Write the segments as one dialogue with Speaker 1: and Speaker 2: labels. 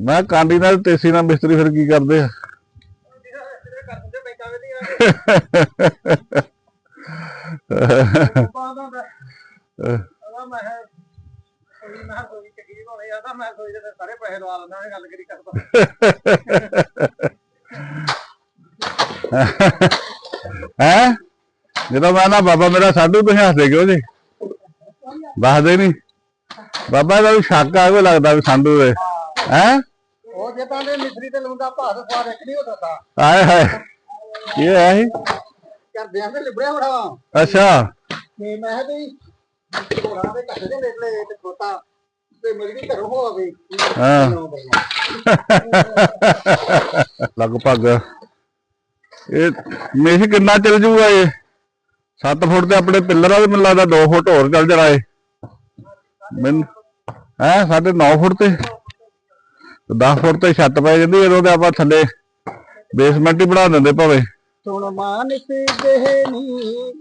Speaker 1: ਮੈਂ ਕਾਂਡੀ ਨਾਲ ਤੇਸੀ ਨਾਲ ਮਿਸਤਰੀ ਫਿਰ ਕੀ ਕਰਦੇ ਆ? ਹੈ? ਜਦੋਂ ਮੈਂ ਨਾ ਬਾਬਾ ਮੇਰਾ ਸਾਡੂ ਤੁਸੀਂ ਹੱਸਦੇ ਕਿਉਂ ਜੀ? ਦੱਸਦੇ ਨਹੀਂ ਬਾਬਾ ਇਹਦਾ ਵੀ ਸ਼ੱਕ ਆ ਕੋਈ ਲੱਗਦਾ ਵੀ ਸੰਧੂ ਦੇ। ਹੈ?
Speaker 2: ਉਹ ਜੇ ਤਾਂ ਦੇ ਮਿਸਰੀ ਤੇ ਲਾਉਂਦਾ ਭਾਰ ਸਵਾਰ ਇੱਕ ਨਹੀਂ ਹੁੰਦਾ ਤਾਂ।
Speaker 1: ਆਏ ਹਾਏ ਇਹ ਹੈ ਹੀ
Speaker 2: ਕਰਦੇ ਆਂ ਤੇ ਲਿਬੜਿਆ ਬੜਾ
Speaker 1: ਅੱਛਾ।
Speaker 2: ਤੇ ਮੈਂ ਕਿਹਾ ਵੀ ਘੋੜਾ ਦੇ ਕੱਟੇ ਦੇ ਨਿਕਲੇ ਤੇ ਖੋਤਾ ਤੇ ਮੇਰੀ ਘਰੋਂ ਹੋਵੇ
Speaker 1: ਹਾਂ। ਲਗਭਗ। ਇਹ ਮੇਸ਼ ਕਿੰਨਾ ਚੱਲ ਜੂਗਾ ਇਹ? 7 ਫੁੱਟ ਤੇ ਆਪਣੇ ਪਿੱਲਰ ਆ ਮੈਨੂੰ ਲੱਗਦਾ 2 ਫੁੱਟ ਹੋਰ ਚੱਲ ਜਾਣਾ ਇਹ। ਮੈਨੂੰ ਹੈ ਸਾਡੇ 9 ਫੁੱਟ ਤੇ। 10 ਫੁੱਟ ਤੇ ਛੱਤ ਪੈ ਜਾਂਦੀ ਉਦੋਂ ਤੇ ਆਪਾਂ ਥੱਲੇ ਬੇਸਮੈਂਟ ਹੀ ਬਣਾ ਦਿੰਦੇ ਭਾਵੇਂ।
Speaker 2: ਸੁਣ ਮਾਨਸ ਦੇਹਨੀ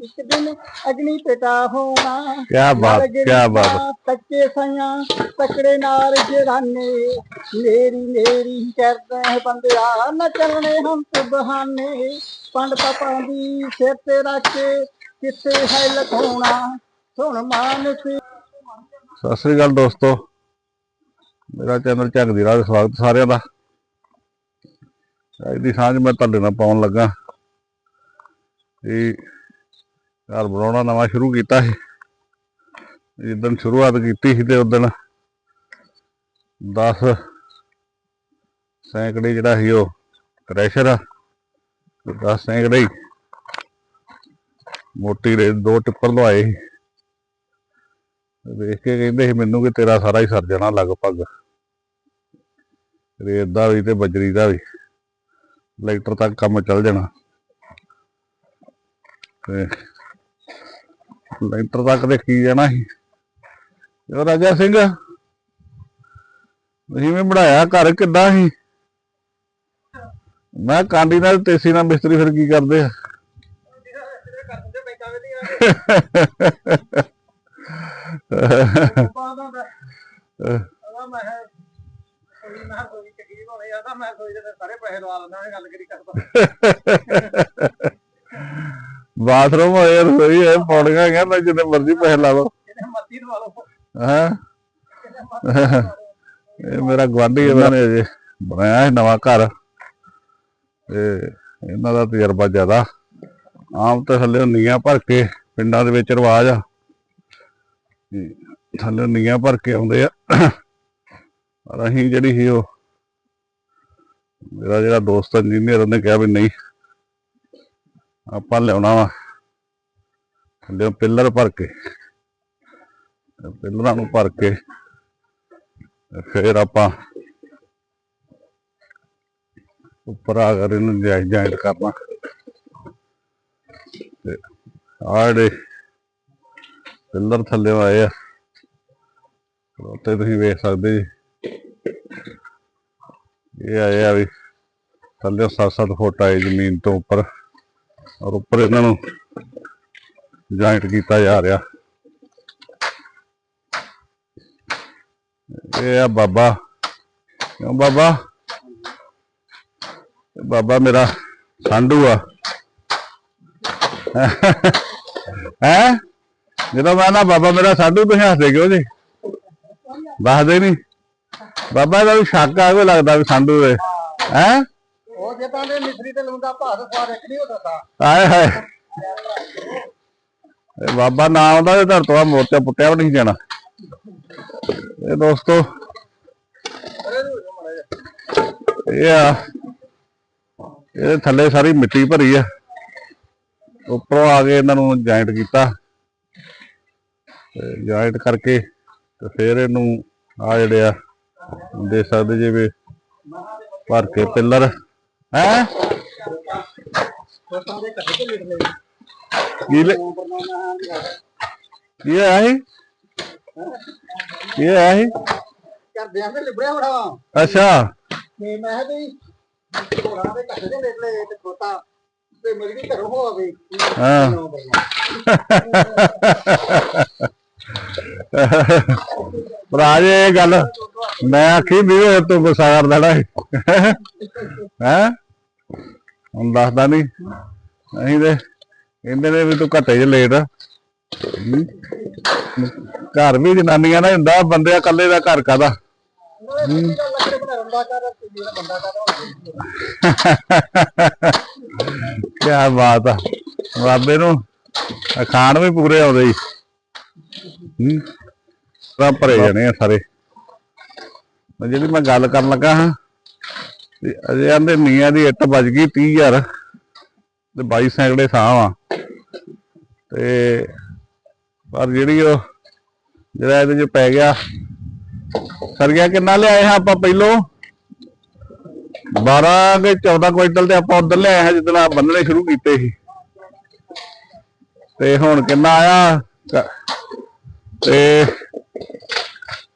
Speaker 2: ਇੱਕ ਦਿਨ ਅਗਨੀ ਪਿਤਾ ਹੋਣਾ।
Speaker 1: ਕਿਆ ਬਾਤ ਕਿਆ ਬਾਤ।
Speaker 2: ਕੱਚੇ ਸਾਈਆਂ ਤਕੜੇ ਨਾਲ ਜਰਾਨੇ। ਮੇਰੀ ਮੇਰੀ ਕਰਦਾ ਹੈ ਬੰਦਿਆ ਨਾ ਚੱਲਣੇ ਹਮ ਤੇ ਬਹਾਨੇ। ਪੰਡ ਪਾਪਾਂ ਦੀ ਸਿਰ ਤੇ ਰੱਖ ਕੇ ਕਿੱਥੇ ਹੈ ਲਖਾਉਣਾ। ਸੁਣ ਮਾਨਸ
Speaker 1: ਸਤਿ ਸ੍ਰੀ ਅਕਾਲ ਦੋਸਤੋ। ਮੇਰਾ ਚੈਨਲ ਝੰਗ ਦੀ ਰਾਹ ਤੇ ਸਵਾਗਤ ਸਾਰਿਆਂ ਦਾ। ਅੱਜ ਦੀ ਸਾਂਝ ਮੈਂ ਤੁਹਾਡੇ ਨਾਲ ਪਾਉਣ ਲੱਗਾ। ਇਹ ਘਰ ਬਣਾਉਣਾ ਨਵਾਂ ਸ਼ੁਰੂ ਕੀਤਾ ਸੀ। ਜਿੱਦਣ ਸ਼ੁਰੂਆਤ ਕੀਤੀ ਸੀ ਤੇ ਉਦੋਂ 10 ਸੈਂਕੜੇ ਜਿਹੜਾ ਸੀ ਉਹ ਕ੍ਰੈਸ਼ਰ ਆ। 10 ਸੈਂਕੜੇ ਮੋਟੀ ਰੇ ਦੋ ਟਿੱਪਰ ਲਵਾਏ ਸੀ। ਵੇਖ ਕੇ ਕਹਿੰਦੇ ਸੀ ਮੈਨੂੰ ਕਿ ਤੇਰਾ ਸਾਰਾ ਹੀ ਸਰ ਜਾਣਾ ਲਗਭਗ। ਰੇਤ ਦਾ ਵੀ ਤੇ ਬਜਰੀ ਦਾ ਵੀ। ਲੈਕਟਰ ਤੱਕ ਕੰਮ ਚੱਲ ਜਾਣਾ। ਤੇ ਲੈਕਟਰ ਤੱਕ ਦੇ ਕੀ ਜਾਣਾ ਸੀ? ਉਹ ਰਾਜਾ ਸਿੰਘ ਤੁਸੀਂ ਵੀ ਬਣਾਇਆ ਘਰ ਕਿੱਦਾਂ ਸੀ? ਮੈਂ ਕਾਂਡੀ ਨਾਲ ਤੇਸੀ ਨਾਲ ਮਿਸਤਰੀ ਫਿਰ ਕੀ ਕਰਦੇ ਆ?
Speaker 2: ਸਾਰੇ ਪੈਸੇ ਲਵਾ ਲੈਂਦਾ ਇਹ ਗੱਲ ਕਿਹੜੀ ਕਰਦਾ
Speaker 1: ਬਾਥਰੂਮ ਹੋਏ ਰਸੋਈ ਹੈ ਪੌੜੀਆਂ ਗਿਆ ਮੈਂ ਜਿੰਨੇ ਮਰਜ਼ੀ ਪੈਸੇ ਲਾ ਲਓ।
Speaker 2: ਇਹਨੇ ਮਰਜ਼ੀ ਲਵਾ ਲਓ
Speaker 1: ਹਾਂ? ਇਹ ਮੇਰਾ ਗਵਾਂਢੀ ਇਹਨਾਂ ਨੇ ਅਜੇ ਬਣਾਇਆ ਹੈ ਨਵਾਂ ਘਰ। ਤੇ ਇਹਨਾਂ ਦਾ ਤਜਰਬਾ ਜ਼ਿਆਦਾ। ਆਮ ਤਾਂ ਥੱਲੇ ਨੀਆਂ ਭਰ ਕੇ ਪਿੰਡਾਂ ਦੇ ਵਿੱਚ ਰਿਵਾਜ ਆ। ਕਿ ਥੱਲੇ ਨੀਆਂ ਭਰ ਕੇ ਆਉਂਦੇ ਆ। ਪਰ ਅਸੀਂ ਜਿਹੜੀ ਸੀ ਉਹ, ਮੇਰਾ ਜਿਹੜਾ ਦੋਸਤ ਇੰਜੀਨੀਅਰ ਉਹਨੇ ਕਿਹਾ ਵੀ ਨਹੀਂ, ਆਪਾਂ ਲਿਆਉਣਾ ਵਾ। ਥੱਲੇ ਪਿੱਲਰ ਭਰ ਕੇ, ਪਿੱਲਰਾਂ ਨੂੰ ਭਰ ਕੇ, ਤੇ ਫਿਰ ਆਪਾਂ ਉੱਪਰ ਆ ਕਰ ਇਹਨੂੰ ਜਾਇ ਜਾਇਟ ਕਰਨਾ। ਤੇ ਆਹ ਜਿਹੜੇ ਥੱਲੇ ਆਏ ਆ। ਉੱਤੇ ਤੁਸੀਂ ਵੇਖ ਸਕਦੇ ਜੀ। ਇਹ ਆਏ ਆ ਵੀ ਥੱਲੇ 7-7 ਫੁੱਟ ਆਏ ਜ਼ਮੀਨ ਤੋਂ ਉੱਪਰ ਔਰ ਉੱਪਰ ਇਹਨਾਂ ਨੂੰ ਜਾਇੰਟ ਕੀਤਾ ਜਾ ਰਿਹਾ। ਇਹ ਆ ਬਾਬਾ। ਕਿਉਂ ਬਾਬਾ? ਬਾਬਾ ਮੇਰਾ ਸੰਧੂ ਆ। ਹੈ? ਜਦੋਂ ਮੈਂ ਨਾ ਬਾਬਾ ਮੇਰਾ ਸਾਡੂ ਤੁਸੀਂ ਹੱਸਦੇ ਕਿਉਂ ਜੀ? ਦੱਸਦੇ ਨਹੀਂ ਬਾਬਾ ਇਹਦਾ ਵੀ ਸ਼ੱਕ ਆ ਕੋਈ ਲੱਗਦਾ ਵੀ ਸੰਧੂ ਦੇ। ਹੈ?
Speaker 2: ਉਹ ਜੇ ਤਾਂ ਦੇ ਮਿਸਰੀ ਤੇ ਲਾਉਂਦਾ ਭਾਰ ਸਵਾਰ ਇੱਕ ਨਹੀਂ ਹੁੰਦਾ ਤਾਂ
Speaker 1: ਆਏ ਹਾਏ। ਇਹ ਬਾਬਾ ਨਾ ਆਉਂਦਾ ਤੇ ਧਰ ਤੋਂ ਮੋਰਚਾ ਪੁੱਟਿਆ ਵੀ ਨਹੀਂ ਜਾਣਾ। ਇਹ ਦੋਸਤੋ ਇਹ ਆ ਇਹਦੇ ਥੱਲੇ ਸਾਰੀ ਮਿੱਟੀ ਭਰੀ ਆ। ਉੱਪਰੋਂ ਆ ਕੇ ਇਹਨਾਂ ਨੂੰ ਜੁਆਇੰਟ ਕੀਤਾ। ਜੁਆਇੰਟ ਕਰਕੇ ਤੇ ਫਿਰ ਇਹਨੂੰ ਆ ਜਿਹੜੇ ਆ ਦੇ ਸਕਦੇ ਜੇ ਵੀ ਭਰ ਕੇ ਪਿੱਲਰ। ਹੈ?
Speaker 2: ਤੇ
Speaker 1: ਕੀ ਲ- ਇਹ
Speaker 2: ਕਰਦੇ ਆਂ ਲਿਬੜਿਆ ਬੜਾ
Speaker 1: ਅੱਛਾ।
Speaker 2: ਤੇ ਮੈਂ ਕਿਹਾ ਵੀ ਘੋੜਾ ਦੇ ਕੱਟੇ ਤੇ ਨਿਕਲੇ ਤੇ ਖੋਤਾ। ਤੇ ਮੇਰੀ ਘਰੋਂ ਹੋਵੇ
Speaker 1: ਹਾਂ। ਭਰਾ ਜੇ ਇਹ ਗੱਲ ਮੈਂ ਆਖੀ ਵੀ ਇਹ ਤੂੰ ਗੁੱਸਾ ਕਰ ਦੇਣਾ ਹੈ? ਹੁਣ ਦੱਸਦਾ ਨਹੀਂ ਅਸੀਂ ਤੇ ਕਹਿੰਦੇ ਨੇ ਵੀ ਤੂੰ ਘੱਟੇ ਚ ਲੇਟ ਘਰ ਵੀ ਜਨਾਨੀਆਂ ਦਾ ਹੁੰਦਾ, ਬੰਦੇ ਇਕੱਲੇ ਦਾ ਘਰ ਕਾਦਾ
Speaker 2: ਲੱਕੜੇ
Speaker 1: ਕੀ ਬਾਤ ਆ। ਬਾਬੇ ਨੂੰ ਅਖਾਣ ਵੀ ਪੂਰੇ ਆਉਂਦੇ ਜੀ ਹੂੰ। ਤਾਂ ਭਰੇ ਜਾਣੇ ਆ ਸਾਰੇ। ਜਿਹੜੀ ਮੈਂ ਗੱਲ ਕਰਨ ਲੱਗਾ ਹਾਂ ਅਜੇ ਆਂਦੇ ਨੀਆਂ ਦੀ ਇੱਟ ਵੱਜ ਗਈ 30000 ਤੇ 22 ਸੈਂਕੜੇ ਸਾਹ ਆ ਤੇ ਪਰ ਜਿਹੜੀ ਉਹ, ਜਿਹੜਾ ਇਹਦੇ ਚ ਪੈ ਗਿਆ, ਸਰਗਿਆ ਕਿੰਨਾ ਲਿਆਏ ਹਾਂ ਆਪਾਂ ਪਹਿਲੋਂ? 12 ਕੇ 14 ਕੁਇੰਟਲ ਤੇ ਆਪਾਂ ਉਧਰ ਲਿਆਏ ਹਾਂ ਜਦੋਂ ਆ ਬੰਨਣੇ ਸ਼ੁਰੂ ਕੀਤੇ ਸੀ। ਤੇ ਹੁਣ ਕਿੰਨਾ ਆਇਆ? ਤੇ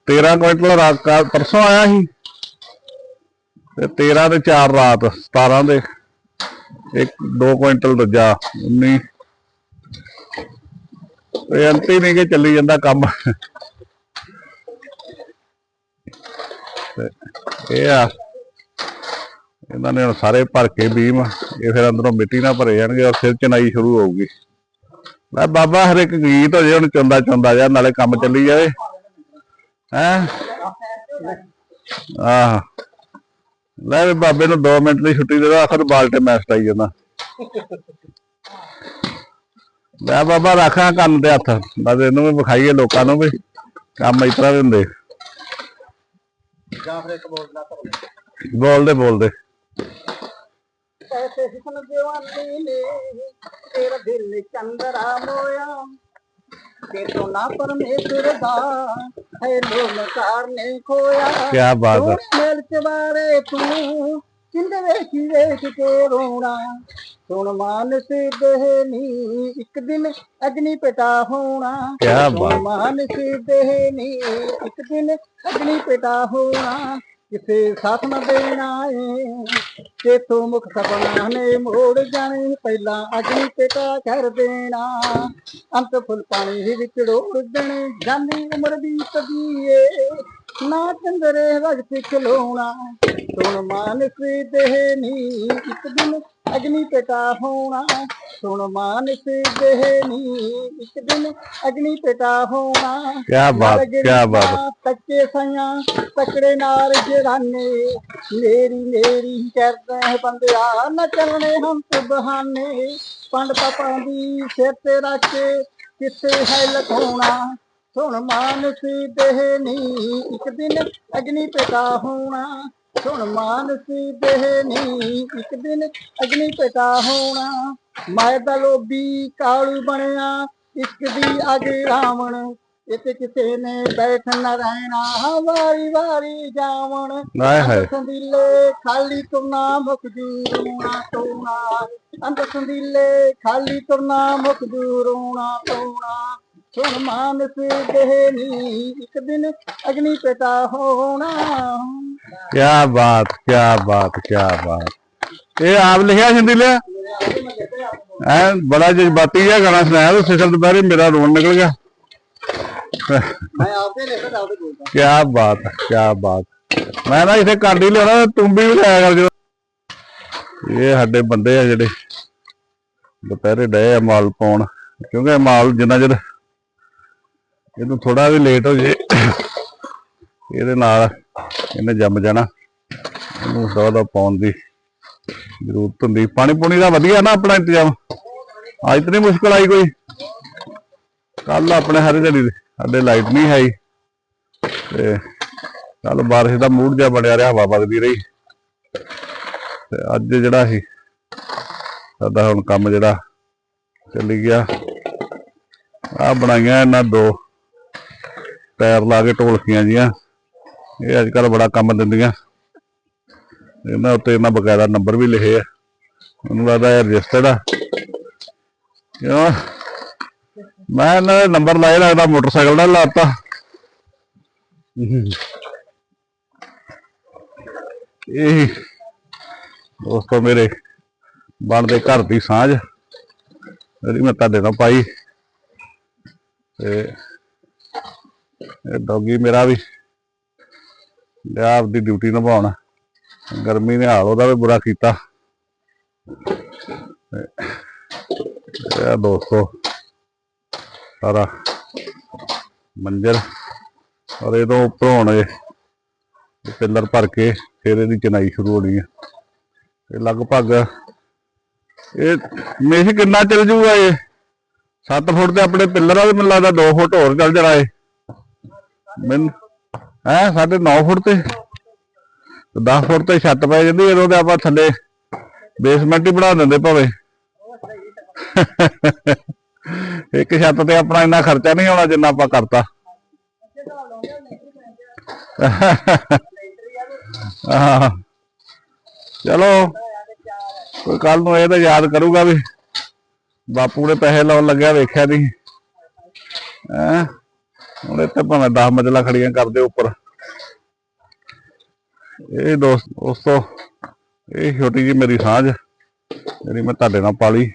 Speaker 1: 13 ਕੁਇੰਟਲ ਰਾਤ ਕੱਲ੍ਹ- ਪਰਸੋਂ ਆਇਆ ਸੀ। ਤੇ 13 ਤੇ 4 ਰਾਤ 17 ਦੇ। ਇੱਕ 2 ਕੁਇੰਟਲ ਦੂਜਾ 19 ਤੇ ਅੰਤੀ ਨਹੀਂ ਕਿ ਚੱਲੀ ਜਾਂਦਾ ਕੰਮ। ਤੇ ਇਹ ਆ, ਇਹਨਾਂ ਨੇ ਹੁਣ ਸਾਰੇ ਭਰ ਕੇ ਬੀਮ, ਇਹ ਫਿਰ ਅੰਦਰੋਂ ਮਿੱਟੀ ਨਾਲ ਭਰੇ ਜਾਣਗੇ ਔਰ ਫਿਰ ਚਨਾਈ ਸ਼ੁਰੂ ਹੋਊਗੀ। ਲੈ ਬਾਬਾ ਹਰ ਇੱਕ ਗੀਤ ਹੋ ਜੇ ਹੁਣ ਚੁੰਦਾ ਚੁੰਦਾ ਜਾ ਨਾਲੇ ਕੰਮ ਚੱਲੀ ਜਾਵੇ। ਹੈ? ਆਹ। ਲੈ ਵੀ ਬਾਬੇ ਨੂੰ 2 ਮਿੰਟ ਦੀ ਛੁੱਟੀ ਦੇ ਦੋ ਆਖਰ ਬਾਲਟੇ ਮੈਸਟ ਆਈ ਜਾਂਦਾ। ਲੈ ਬਾਬਾ ਰੱਖਾਂ ਕੰਨ ਤੇ ਹੱਥ ਬਸ ਇਹਨੂੰ ਵੀ ਵਿਖਾਈਏ ਲੋਕਾਂ ਨੂੰ ਵੀ ਕੰਮ ਇਸ ਤਰ੍ਹਾਂ ਦੇ ਹੁੰਦੇ।
Speaker 2: ਜਾਂ ਫਿਰ ਇੱਕ ਬੋਲਦਾ ਕਰ
Speaker 1: ਬੋਲਦੇ ਬੋਲਦੇ।
Speaker 2: ਜਵਾਨੀ ਨੇ ਤੇਰਾ ਦਿਲ ਚੰਦਰਾ ਮੋਇਆ। ਤੇ ਤੋਂ ਨਾ ਪਰਮੇਸ਼ਰ ਦਾ ਹੈ ਲੋਨਕਾਰ ਨੇ ਖੋਇਆ।
Speaker 1: ਕਿਆ ਬਾਤ ਹੈ।
Speaker 2: ਸੋਹਣੇ ਮੇਲ ਚਵਾਰੇ ਤੂੰ ਕਿੰਦ ਵੇਖੀ ਵੇਖ ਕੇ ਰੋਣਾ। ਸੁਣ ਮਾਨਸ ਦੇਹਨੀ ਇੱਕ ਦਿਨ ਅਗਨੀ ਪਿਤਾ ਹੋਣਾ। ਸੁਣ
Speaker 1: ਬਾਤ।
Speaker 2: ਮਾਨਸ ਦੇਹਨੀ ਇੱਕ ਦਿਨ ਅਗਨੀ ਪਿਤਾ ਹੋਣਾ। ਕਿਸੇ ਸਾਥ ਨਾ ਦੇਣਾ ਏ ਤੇਥੋਂ ਮੁਖ ਸਪਨਾ ਨੇ ਮੋੜ ਜਾਣੇ, ਪਹਿਲਾਂ ਅਗਨੀ ਪਿਤਾ ਕਰ ਦੇਣਾ। ਅੰਤ ਫੁੱਲ ਪਾਣੀ ਹੀ ਵਿੱਚ ਡੋਲ ਦੇਣੇ ਜਾਂਦੀ ਉਮਰ ਦੀ ਤਦੀਏ ਨਾ ਚੰਦਰੇ ਵਕਤ ਖਲੋਣਾ ਸੁਣ ਮਾਨਸ ਦੇਹਨੀ ਇੱਕ ਦਿਨ ਅਗਨੀ ਪਿਤਾ ਹੋਣਾ। ਸੁਣ ਮਾਨਸ ਦੇਹਨੀ ਇੱਕ ਦਿਨ ਅਗਨੀ ਪਿਤਾ ਹੋਣਾ।
Speaker 1: ਕਿਆ ਬਾਤ ਕਿਆ ਬਾਤ।
Speaker 2: ਤੱਕੇ ਸਈਆਂ ਤਕੜੇ ਨਾਰ ਜਰਾਨੇ ਮੇਰੀ ਮੇਰੀ ਕਰਦਾ ਹੈ ਬੰਦਿਆ ਨਾ ਚੱਲਣੇ ਹਮ ਤੇ ਬਹਾਨੇ। ਪੰਡ ਪਾਪਾਂ ਦੀ ਸਿਰ ਤੇ ਰੱਖ ਕੇ ਕਿੱਥੇ ਹੈ ਲਖਾਉਣਾ ਸੁਣ ਮਾਨਸ ਦੇਹਨੀ ਇੱਕ ਦਿਨ ਅਗਨੀ ਪਿਤਾ ਹੋਣਾ। ਸੁਣ ਮਾਨਸ ਦੇਹਨੀ ਇੱਕ ਦਿਨ ਅਗਨੀ ਪਿਤਾ ਹੋਣਾ। ਮਾਇ ਦਾ ਲੋਭੀ ਕਾਲੂ ਬਣਿਆ ਇਸ਼ਕ ਦੀ ਅਗ ਰਾਵਣ ਇੱਥੇ ਕਿਸੇ ਨੇ ਬੈਠ ਨਾ ਰਹਿਣਾ ਵਾਰੀ ਵਾਰੀ ਜਾਵਣ।
Speaker 1: ਹਾਏ ਹਾਏ।
Speaker 2: ਸੰਦੀਲੇ ਖਾਲੀ ਤੁਰਨਾ ਮੁਖ ਦੂਰੋਣਾ ਤੋਣਾ। ਅੰਦਰ ਸੰਦੀਲੇ ਖਾਲੀ ਤੁਰਨਾ ਮੁਖ ਦੂਰੋਣਾ ਤੋਣਾ। ਸੁਣ ਮਾਨਸ ਦੇਹਨੀ ਇੱਕ ਦਿਨ ਅਗਨੀ ਪਿਤਾ ਹੋਣਾ।
Speaker 1: ਕਿਆ ਬਾਤ ਕਿਆ ਬਾਤ ਕਿਆ ਬਾਤ। ਇਹ ਆਪ ਲਿਖਿਆ ਹਿੰਦੀ ਲਿਆ? ਐ ਬੜਾ ਜਜ਼ਬਾਤੀ ਜਿਹਾ ਗਾਣਾ ਸੁਣਾਇਆ ਤੇ ਸਿਖਰ ਦੁਪਹਿਰੇ ਮੇਰਾ ਰੋਣ ਨਿਕਲ ਗਿਆ।
Speaker 2: ਮੈਂ ਆਪੇ ਲਿਖਦਾ ਆਪੇ ਬੋਲਦਾ।
Speaker 1: ਕਿਆ ਬਾਤ ਹੈ, ਕਿਆ ਬਾਤ। ਮੈਂ ਨਾ ਇਥੇ ਕਾਂਡੀ ਲਿਆਉਣਾ ਤੂੰ ਵੀ ਲਿਆਇਆ ਕਰ ਜੋ ਇਹ ਸਾਡੇ ਬੰਦੇ ਆ ਜਿਹੜੇ ਦੁਪਹਿਰੇ ਡਏ ਆ ਮਾਲ ਪਾਉਣ ਕਿਉਂਕਿ ਮਾਲ ਜਿੰਨਾ ਚਿਰ ਇਹਨੂੰ ਥੋੜਾ ਵੀ ਲੇਟ ਹੋ ਜੇ, ਇਹਦੇ ਨਾਲ ਇਹਨੇ ਜੰਮ ਜਾਣਾ। ਇਹਨੂੰ ਸੌ ਦਾ ਪਾਉਣ ਦੀ ਜ਼ਰੂਰਤ ਹੁੰਦੀ। ਪਾਣੀ ਪੂਣੀ ਦਾ ਵਧੀਆ ਨਾ ਆਪਣਾ ਇੰਤਜ਼ਾਮ। ਅੱਜ ਤੇ ਨਹੀਂ ਮੁਸ਼ਕਲ ਆਈ ਕੋਈ। ਕੱਲ ਆਪਣੇ ਹਰੇ ਦਿਹਾੜੀ ਸਾਡੇ ਲਾਈਟ ਨਹੀਂ ਹੈ ਤੇ ਕੱਲ ਬਾਰਿਸ਼ ਦਾ ਮੂਡ ਜਿਹਾ ਬਣਿਆ ਰਿਹਾ, ਹਵਾ ਵਗਦੀ ਰਹੀ। ਤੇ ਅੱਜ ਜਿਹੜਾ ਸੀ, ਸਾਡਾ ਹੁਣ ਕੰਮ ਜਿਹੜਾ ਚੱਲੀ ਗਿਆ। ਆ ਬਣਾਈਆਂ ਇਹਨਾਂ ਦੋ। ਟਾਇਰ ਲਾ ਕੇ ਢੋਲਕੀਆਂ ਜੀਆਂ। ਇਹ ਅੱਜ ਕੱਲ ਬੜਾ ਕੰਮ ਦਿੰਦੀਆਂ। ਇਹਨਾਂ ਉੱਤੇ ਇਹਨਾਂ ਬਕਾਇਦਾ ਨੰਬਰ ਵੀ ਲਿਖੇ ਆ। ਮੈਨੂੰ ਲੱਗਦਾ ਇਹ ਰਜਿਸਟਰਡ ਆ। ਕਿਉਂ? ਮੈਂ ਇਹਨਾਂ ਦੇ ਨੰਬਰ ਲਾਏ ਲੱਗਦਾ ਮੋਟਰਸਾਈਕਲ ਦਾ ਲਾਤਾ। ਇਹ ਦੋਸਤੋ ਮੇਰੇ ਬਣਦੇ ਘਰ ਦੀ ਸਾਂਝ। ਜਿਹੜੀ ਮੈਂ ਤੁਹਾਡੇ ਨਾਲ ਪਾਈ। ਤੇ ਡੌਗੀ ਮੇਰਾ ਵੀ। ਲਿਆ ਆਪਦੀ ਡਿਊਟੀ ਨਿਭਾਉਣ। ਗਰਮੀ ਨੇ ਹਾਲ ਉਹਦਾ ਵੀ ਬੁਰਾ ਕੀਤਾ। ਇਹ ਦੋਸਤੋ, ਸਾਰਾ ਮੰਜਰ ਔਰ ਇਹ ਤੋਂ ਉੱਪਰ ਹੁਣ ਇਹ ਪਿੱਲਰ ਭਰ ਕੇ ਫਿਰ ਇਹਦੀ ਚਨਾਈ ਸ਼ੁਰੂ ਹੋਣੀ ਹੈ ਇਹ ਲਗਭਗ ਇਹ ਮੇਸ਼ ਕਿੰਨਾ ਚੱਲ ਜੂਗਾ ਇਹ? 7 ਫੁੱਟ ਤੇ ਆਪਣੇ ਪਿੱਲਰ ਆ ਮੈਨੂੰ ਲੱਗਦਾ 2 ਫੁੱਟ ਹੋਰ ਚੱਲ ਜਾਣਾ ਇਹ। ਮੈਨੂੰ ਹੈ, ਸਾਡੇ 9 ਫੁੱਟ ਤੇ 10 ਫੁੱਟ ਤੇ ਛੱਤ ਪੈ ਜਾਂਦੀ ਇਹਦੋਂ ਤੇ ਆਪਾਂ ਥੱਲੇ ਬੇਸਮੈਂਟ ਹੀ ਬਣਾ ਦਿੰਦੇ ਭਾਵੇਂ। ਇੱਕ ਛੱਤ ਤੇ ਆਪਣਾ ਇੰਨਾ ਖਰਚਾ ਨਹੀਂ ਆਉਣਾ ਜਿੰਨਾ ਆਪਾਂ ਕਰਤਾ। ਚਲੋ, ਕੋਈ ਕੱਲ ਨੂੰ ਇਹ ਤਾਂ ਯਾਦ ਕਰੂਗਾ ਵੀ ਬਾਪੂ ਨੇ ਪੈਸੇ ਲਾਉਣ ਲੱਗਿਆ ਵੇਖਿਆ ਨਹੀਂ। ਹੈ। ਹੁਣ ਇੱਥੇ ਭਾਵੇਂ 10 ਮੰਜ਼ਲਾ ਖੜੀਆਂ ਕਰਦੇ ਉੱਪਰ। ਇਹ ਦੋਸਤ, ਦੋਸਤੋ, ਇਹ ਛੋਟੀ ਜੀ ਮੇਰੀ ਸਾਂਝ, ਜਿਹੜੀ ਮੈਂ ਤੁਹਾਡੇ ਨਾਲ ਪਾਲੀ।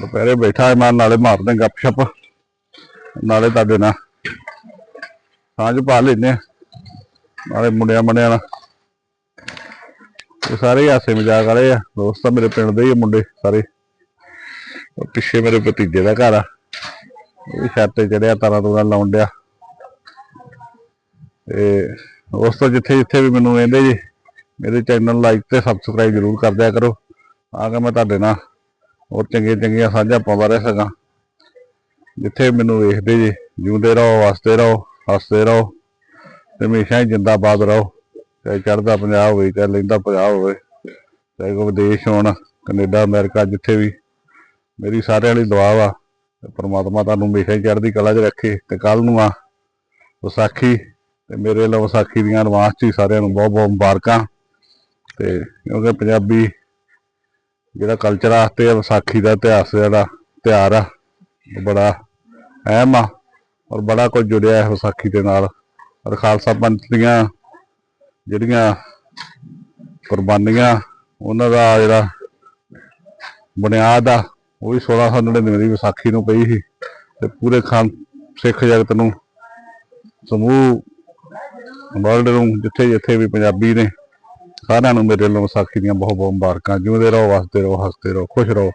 Speaker 1: ਦੁਪਹਿਰੇ ਬੈਠਾ ਮੈਂ, ਨਾਲੇ ਮਾਰਦੇ ਗੱਪਸ਼ਪ, ਨਾਲੇ ਤੁਹਾਡੇ ਨਾਲ। ਸਾਂਝ ਪਾ ਲੈਨੇ ਆਂ। ਨਾਲੇ ਮੁੰਡਿਆਂ ਮੁੰਡਿਆਂ ਨਾਲ। ਇਹ ਸਾਰੇ ਹੀ ਹਾਸੇ ਮਜ਼ਾਕ ਵਾਲੇ ਆ। ਦੋਸਤ ਤਾਂ ਮੇਰੇ ਪਿੰਡ ਦੇ ਹੀ ਆ ਮੁੰਡੇ ਸਾਰੇ। ਉਹ ਪਿੱਛੇ ਮੇਰੇ ਭਤੀਜੇ ਦਾ ਘਰ ਆ। ਇਹ ਛੱਤ ਤੇ ਚੜਿਆ, ਤਾਰਾਂ ਤੂਰਾਂ ਲਾਉਣ ਡਿਆ। ਤੇ ਉਸ ਤੋਂ ਜਿੱਥੇ ਜਿੱਥੇ ਵੀ ਮੈਨੂੰ ਕਹਿੰਦੇ ਜੀ, ਮੇਰੇ ਚੈਨਲ ਲਾਈਕ ਤੇ ਸਬਸਕ੍ਰਾਈਬ ਜ਼ਰੂਰ ਕਰ ਦਿਆ ਕਰੋ। ਆ ਕੇ ਮੈਂ ਤੁਹਾਡੇ ਨਾਲ ਹੋਰ ਚੰਗੀਆਂ ਚੰਗੀਆਂ ਸਾਂਝਾਂ ਪਾਉਂਦਾ ਰਹਿ ਸਕਾਂ। ਜਿੱਥੇ ਮੈਨੂੰ ਵੇਖਦੇ ਜੀ, ਜਿਉਂਦੇ ਰਹੋ ਵਸਦੇ ਰਹੋ, ਹੱਸਦੇ ਰਹੋ। ਤੇ ਹਮੇਸ਼ਾ ਹੀ ਜਿੰਦਾਬਾਦ ਰਹੋ। ਚਾਹੇ ਚੜ੍ਹਦਾ ਪੰਜਾਬ ਹੋਵੇ, ਚਾਹੇ ਲੈਂਦਾ ਪੰਜਾਬ ਹੋਵੇ, ਚਾਹੇ ਕੋਈ ਵਿਦੇਸ਼ ਹੋਣ, ਕੈਨੇਡਾ, ਅਮਰੀਕਾ, ਜਿੱਥੇ ਵੀ। ਮੇਰੀ ਸਾਰਿਆਂ ਲਈ ਦੁਆ ਵਾ। ਪਰਮਾਤਮਾ ਤੁਹਾਨੂੰ ਹਮੇਸ਼ਾ ਹੀ ਚੜ੍ਹਦੀ ਕਲਾ 'ਚ ਰੱਖੇ ਤੇ ਕੱਲ ਨੂੰ ਆ ਵਿਸਾਖੀ ਤੇ ਮੇਰੇ ਵੱਲੋਂ ਵਿਸਾਖੀ ਦੀਆਂ ਐਡਵਾਂਸ 'ਚ ਹੀ ਸਾਰਿਆਂ ਨੂੰ ਬਹੁਤ ਬਹੁਤ ਮੁਬਾਰਕਾਂ ਤੇ ਕਿਉਂਕਿ ਪੰਜਾਬੀ ਜਿਹੜਾ ਕਲਚਰ ਆ, ਤੇ ਵਿਸਾਖੀ ਦਾ ਇਤਿਹਾਸ ਜਿਹੜਾ ਤਿਉਹਾਰ ਆ ਬੜਾ ਅਹਿਮ ਆ ਔਰ ਬੜਾ ਕੁਝ ਜੁੜਿਆ ਹੈ ਵਿਸਾਖੀ ਦੇ ਨਾਲ। ਔਰ ਖਾਲਸਾ ਪੰਥ ਦੀਆਂ ਜਿਹੜੀਆਂ ਕੁਰਬਾਨੀਆਂ, ਉਹਨਾਂ ਦਾ ਜਿਹੜਾ ਬੁਨਿਆਦ ਆ ਉਹ ਵੀ 1699 ਦੀ ਵਿਸਾਖੀ ਨੂੰ ਪਈ ਸੀ ਤੇ ਪੂਰੇ ਖਾਨ ਸਿੱਖ ਜਗਤ ਨੂੰ ਸਮੂਹ ਵਰਲਡ ਨੂੰ ਜਿੱਥੇ ਜਿੱਥੇ ਵੀ ਪੰਜਾਬੀ ਨੇ ਸਾਰਿਆਂ ਨੂੰ ਮੇਰੇ ਵੱਲੋਂ ਵਿਸਾਖੀ ਦੀਆਂ ਬਹੁਤ ਬਹੁਤ ਮੁਬਾਰਕਾਂ। ਜਿਉਂਦੇ ਰਹੋ, ਵਸਦੇ ਰਹੋ, ਹੱਸਦੇ ਰਹੋ, ਖੁਸ਼ ਰਹੋ।